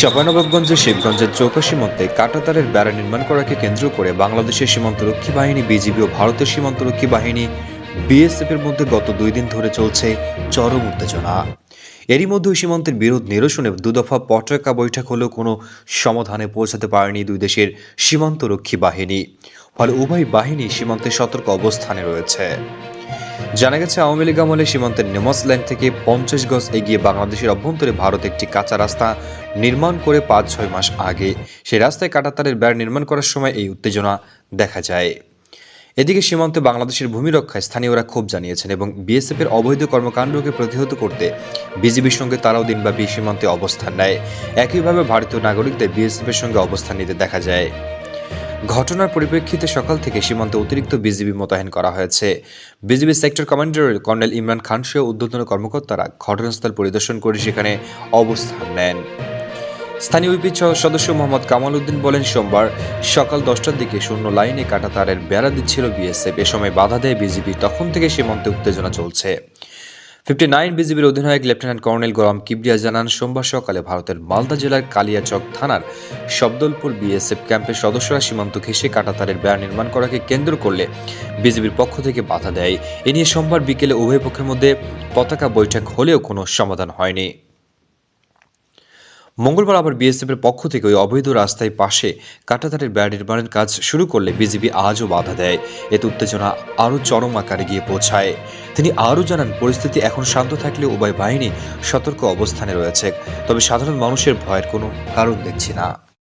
চাঁপানবাবগঞ্জের শিবগঞ্জের চৌকা সীমান্তে কাটাতারের বেড়া নির্মাণ করাকে কেন্দ্র করে বাংলাদেশের সীমান্তরক্ষী বাহিনী, বিজিবি ও ভারতের সীমান্তরক্ষী বাহিনী বিএসএফ এর মধ্যে গত দুই দিন ধরে চলছে চরম উত্তেজনা। এরই মধ্যে সীমান্তের বিরোধ নিরসনে দুদফা পটাকা বৈঠক হলেও কোনো সমাধানে পৌঁছাতে পারেনি দুই দেশের সীমান্তরক্ষী বাহিনী, ফলে উভয় বাহিনী সীমান্তে সতর্ক অবস্থানে রয়েছে। জানা গেছে, আওয়ামী লীগ আমলে সীমান্তের নেমাস থেকে পঞ্চাশ গজ এগিয়ে বাংলাদেশের অভ্যন্তরে ভারত একটি কাঁচা রাস্তা নির্মাণ করে পাঁচ ছয় মাস আগে। সেই রাস্তায় কাটাতারের বেড় নির্মাণ করার সময় এই উত্তেজনা দেখা যায়। এদিকে সীমান্তে বাংলাদেশের ভূমি রক্ষায় স্থানীয়রা ক্ষোভ জানিয়েছেন এবং বিএসএফ এর অবৈধ কর্মকাণ্ডকে প্রতিহত করতে বিজিবির সঙ্গে তারাও দিনব্যাপী সীমান্তে অবস্থান নেয়। একইভাবে ভারতীয় নাগরিকদের বিএসএফ এর সঙ্গে অবস্থান নিতে দেখা যায়। ঘটনার পরিপ্রেক্ষিতে সকাল থেকে সীমান্তে অতিরিক্ত বিজিবি মোতায়েন করা হয়েছে। BGB sector commander colonel Imran Khan সহ ঊর্ধ্বতন কর্মকর্তারা ঘটনাস্থল পরিদর্শন করে সেখানে অবস্থান নেন। স্থানীয় ইউপি সদস্য মোহাম্মদ কামাল উদ্দিন বলেন, সোমবার সকাল দশটার দিকে শূন্য লাইনে কাটা তারের বেড়া দিচ্ছিল বিএসএফ। এ সময় বাধা দেয় বিজিবি। তখন থেকে সীমান্তে উত্তেজনা চলছে। ফিফটি নাইন বিজিবির অধিনায়ক লেফটেন্যান্ট কর্নেল গোলাম কিবরিয়া জানান, সোমবার সকালে ভারতের মালদা জেলার কালিয়াচক থানার শব্দলপুর বিএসএফ ক্যাম্পের সদস্যরা সীমান্ত ঘেঁষে কাটাতারের বেড়া নির্মাণ করাকে কেন্দ্র করলে বিজিবির পক্ষ থেকে বাধা দেয়। এ নিয়ে সোমবার বিকেলে উভয় পক্ষের মধ্যে পতাকা বৈঠক হলেও কোনো সমাধান হয়নি। মঙ্গলবার আবার বিএসএফ এর পক্ষ থেকে ওই অবৈধ রাস্তায় পাশে কাটাতারের বেড়া নির্মাণের কাজ শুরু করলে বিজেপি আজও বাধা দেয়। এতে উত্তেজনা আরও চরম আকারে গিয়ে পৌঁছায়। তিনি আরও জানান, পরিস্থিতি এখন শান্ত থাকলে উভয় বাহিনী সতর্ক অবস্থানে রয়েছে। তবে সাধারণ মানুষের ভয়ের কোনো কারণ দেখছি না।